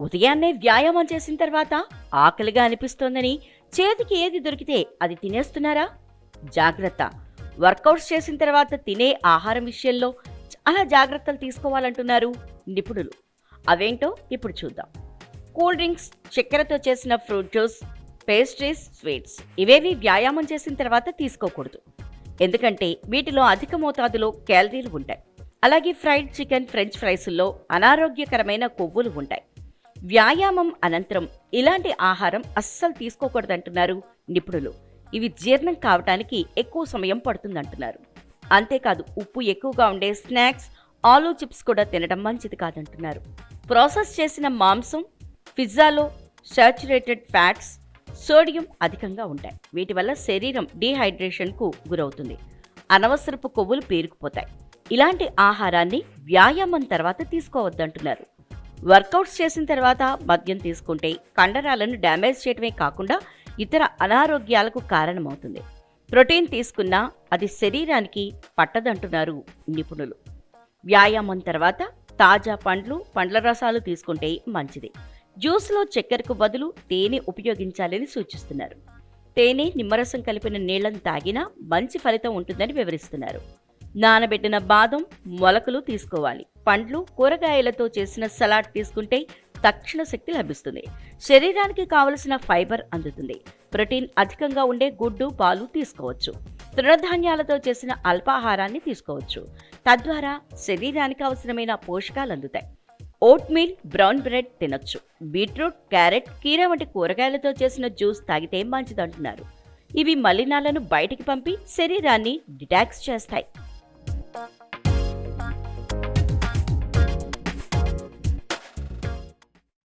ఉదయాన్నే వ్యాయామం చేసిన తర్వాత ఆకలిగా అనిపిస్తోందని చేతికి ఏది దొరికితే అది తినేస్తున్నారా? జాగ్రత్త. వర్కౌట్స్ చేసిన తర్వాత తినే ఆహారం విషయంలో చాలా జాగ్రత్తలు తీసుకోవాలంటున్నారు నిపుణులు. అవేంటో ఇప్పుడు చూద్దాం. కూల్ డ్రింక్స్ చక్కెరతో చేసిన ఫ్రూట్ జ్యూస్ పేస్ట్రీస్ స్వీట్స్ ఇవేవి వ్యాయామం చేసిన తర్వాత తీసుకోకూడదు. ఎందుకంటే వీటిలో అధిక మోతాదులో క్యాలరీలు ఉంటాయి. అలాగే ఫ్రైడ్ చికెన్ ఫ్రెంచ్ ఫ్రైస్ల్లో అనారోగ్యకరమైన కొవ్వులు ఉంటాయి. వ్యాయామం అనంతరం ఇలాంటి ఆహారం అస్సలు తీసుకోకూడదంటున్నారు నిపుణులు. ఇవి జీర్ణం కావటానికి ఎక్కువ సమయం పడుతుందంటున్నారు. అంతేకాదు ఉప్పు ఎక్కువగా ఉండే స్నాక్స్ ఆలూ చిప్స్ కూడా తినడం మంచిది కాదంటున్నారు. ప్రాసెస్ చేసిన మాంసం పిజ్జాలో సాచురేటెడ్ ఫ్యాట్స్ సోడియం అధికంగా ఉంటాయి. వీటి వల్ల శరీరం డీహైడ్రేషన్కు గురవుతుంది. అనవసరపు కొవ్వులు పేరుకుపోతాయి. ఇలాంటి ఆహారాన్ని వ్యాయామం తర్వాత తీసుకోవద్దంటున్నారు. వర్కౌట్స్ చేసిన తర్వాత మద్యం తీసుకుంటే కండరాలను డ్యామేజ్ చేయడమే కాకుండా ఇతర అనారోగ్యాలకు కారణమవుతుంది. ప్రోటీన్ తీసుకున్నా అది శరీరానికి పట్టదంటున్నారు నిపుణులు. వ్యాయామం తర్వాత తాజా పండ్లు పండ్ల రసాలు తీసుకుంటే మంచిది. జ్యూస్లో చక్కెరకు బదులు తేనె ఉపయోగించాలని సూచిస్తున్నారు. తేనె నిమ్మరసం కలిపిన నీళ్ళను తాగినా మంచి ఫలితం ఉంటుందని వివరిస్తున్నారు. నానబెట్టిన బాదం మొలకలు తీసుకోవాలి. పండ్లు కూరగాయలతో చేసిన సలాడ్ తీసుకుంటే తక్షణ శక్తి లభిస్తుంది. శరీరానికి కావలసిన ఫైబర్ అందుతుంది. ప్రోటీన్ అధికంగా ఉండే గుడ్డు పాలు తీసుకోవచ్చు. తృణధాన్యాలతో చేసిన అల్పాహారాన్ని తీసుకోవచ్చు. తద్వారా శరీరానికి అవసరమైన పోషకాలు అందుతాయి. ఓట్ మీల్ బ్రౌన్ బ్రెడ్ తినొచ్చు. బీట్రూట్ క్యారెట్ కీర వంటి కూరగాయలతో చేసిన జ్యూస్ తాగితే మంచిదంటున్నారు. ఇవి మలినాలను బయటికి పంపి శరీరాన్ని డిటాక్స్ చేస్తాయి.